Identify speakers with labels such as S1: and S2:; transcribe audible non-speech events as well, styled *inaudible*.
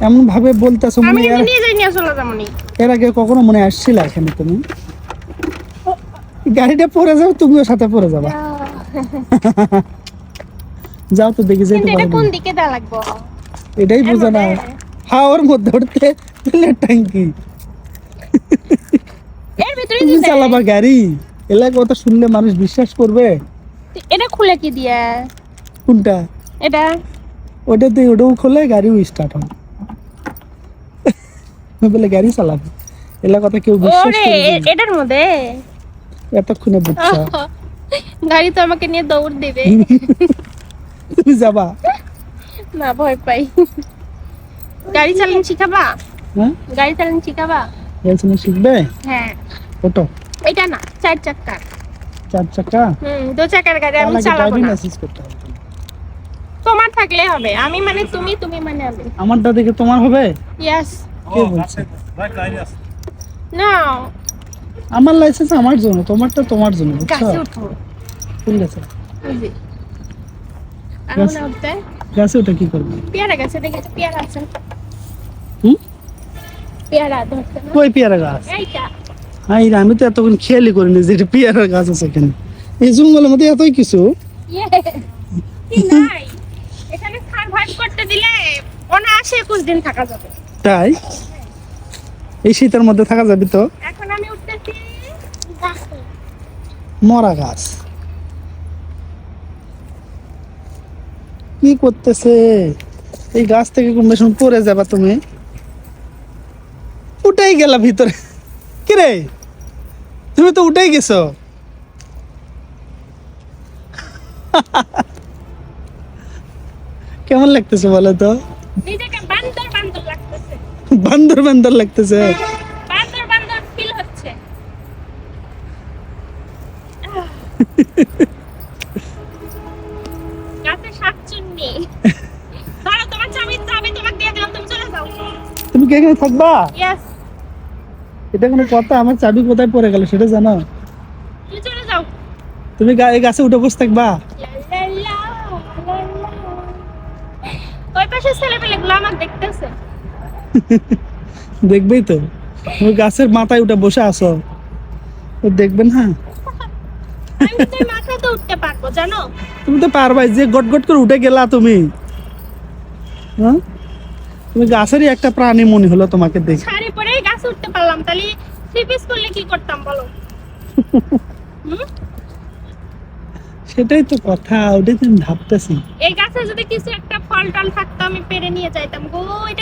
S1: এমন ভাবে বলতেছো মনে এর- আগে কখনো মনে আসছিল এখানে তুমি? গাড়িটা পরে যাও তুমিও সাথে পরে যাবা। *laughs* যাও তো দেখি যেতে
S2: কিন্তু
S1: পারো
S2: কোন দিকে দেওয়া লাগবো?
S1: এটাই বোঝা না। হাওয়ার মধ্যে উঠতে তেলের ট্যাঙ্কি।
S2: এর ভিতরে
S1: তুমি চালাবা গাড়ি? এলাকা কথা শুনলে মানুষ বিশ্বাস করবে।
S2: এটা খুলে কি দিয়ে?
S1: কোনটা?
S2: এটা?
S1: ওটাতে ওটাও খোলে গাড়িও স্টার্ট হয়। আমি বলে গাড়ি চালাবে। এলাকা কথা কেউ বিশ্বাস করবে
S2: এটার মধ্যে?
S1: এতক্ষণে বুঝছ।
S2: গাড়ি তো আমাকে নিয়ে দৌড় দিবে।
S1: তুমি যাবা?
S2: না ভয় পাই। গাড়ি চালান শিখাবা?
S1: হ্যাঁ?
S2: গাড়ি চালান শিখাবা?
S1: এখানে শিখবে?
S2: হ্যাঁ।
S1: ওটো।
S2: এটা না চার চাক্কা
S1: চার চাকা?
S2: হুম দু চাকার গাড়ি আমি চালাবো না।
S1: লাইসেন্স করতে হবে
S2: তোমার থাকলে হবে। আমি মানে তুমি তুমি মানে আমি।
S1: আমারটা দেখে তোমার হবে?
S2: ইয়েস
S1: কে বলছে?
S2: না।
S1: আমার লাইসেন্স আমার জন্য তোমারটা তোমার জন্য বুঝছ? ঠিক আছে গাছ-
S2: না উঠতে?
S1: গাছে ওটা কি করবে?
S2: পেয়ারা গাছে দেখেছ পেয়ারা আছে।
S1: হুম?
S2: পেয়ারা ধরতে
S1: কই পেয়ারা গাছ?
S2: এইটা।
S1: আমি তো এতক্ষণ খেয়ালই করিনি যে এটা পেয়ারা গাছ আছে এখানে এই জঙ্গলের মধ্যে এতই কিছু।
S2: ইয়ে কি নাই? এখানে করতে দিলে অনায়াসে একুশ দিন থাকা যাবে।
S1: তাই? এই শীতের মধ্যে থাকা যাবে তো?
S2: এখন আমি উঠতেছি
S1: মরা গাছ। কি করতেছে? এই গাছ থেকে কোনটা সময় পড়ে যাবা তুমি। উঠেই গেলা ভিতরে। কিরে? তুমি তো উঠেই গেছো। *laughs* কেমন লাগতেছে বলো তো
S2: নিজেকে বান্দর বান্দর লাগতেছে
S1: বান্দর বান্দর লাগতেছে।
S2: বান্দর বান্দর ফিল হচ্ছে। গাছে শাকচুন্নি ধরো তোমার চাবি তো আমি তোমাকে দিয়ে দিলাম তুমি চলে যাও।
S1: তুমি কি এখানে থাকবা?
S2: ইয়েস
S1: এটা কোনো কথা আমার চাবি কোথায় পড়ে গেল সেটা জানো?
S2: তুমি চলে যাও।
S1: তুমি এই গাছে উঠে বসে থাকবা।
S2: ওই পাশে ছেলে পেলে গুলো আমার দেখতেছে। *laughs*
S1: দেখবেই তো। তুমি গাছের মাথায় উঠে বসে আছো। তো দেখবেন হ্যাঁ। তুমি তো পারবাই যে গট গট করে উঠে গেলা তুমি। হ্যাঁ? তুমি গাছেরই একটা প্রাণী মনে হলো তোমাকে দেখে।
S2: শাড়ি পরেই গাছে উঠতে পারলাম তাহলে থ্রি পিস করলে কি করতাম বলো? *laughs*
S1: সেটাই তো কথা ওটাই তো আমি ভাবতেছি।
S2: এই গাছে যদি কিছু একটা ফল টল থাকতো আমি পেরে নিয়ে যাইতাম গো